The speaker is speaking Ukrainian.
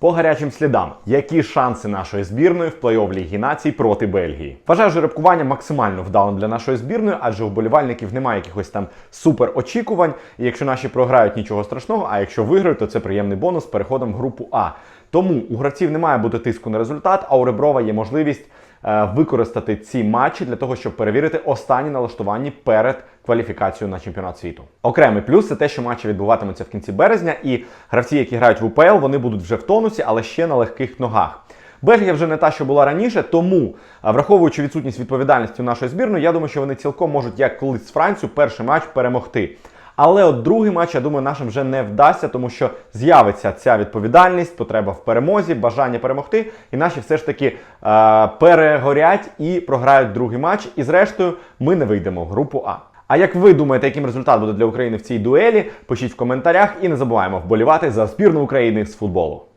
По гарячим слідам, які шанси нашої збірної в плей-офф Ліги націй проти Бельгії? Вважаю жеребкування максимально вдалим для нашої збірної, адже у болівальників немає якихось там супер очікувань. І якщо наші програють, нічого страшного. А якщо виграють, то це приємний бонус переходом в групу А. Тому у гравців не має бути тиску на результат, а у Реброва є можливість е, використати ці матчі для того, щоб перевірити останні налаштування перед кваліфікацією на чемпіонат світу. Окремий плюс це те, що матчі відбуватимуться в кінці березня, і гравці, які грають в УПЛ, вони будуть вже в тонусі, але ще на легких ногах. Бельгія вже не та, що була раніше, тому, враховуючи відсутність відповідальності нашої збірної, я думаю, що вони цілком можуть, як колись з Францію, перший матч перемогти. Але от другий матч, я думаю, нашим вже не вдасться, тому що з'явиться ця відповідальність, потреба в перемозі, бажання перемогти, і наші все ж таки е, перегорять і програють другий матч. І зрештою ми не вийдемо в групу А. А як ви думаєте, яким результат буде для України в цій дуелі? Пишіть в коментарях і не забуваємо вболівати за збірну України з футболу.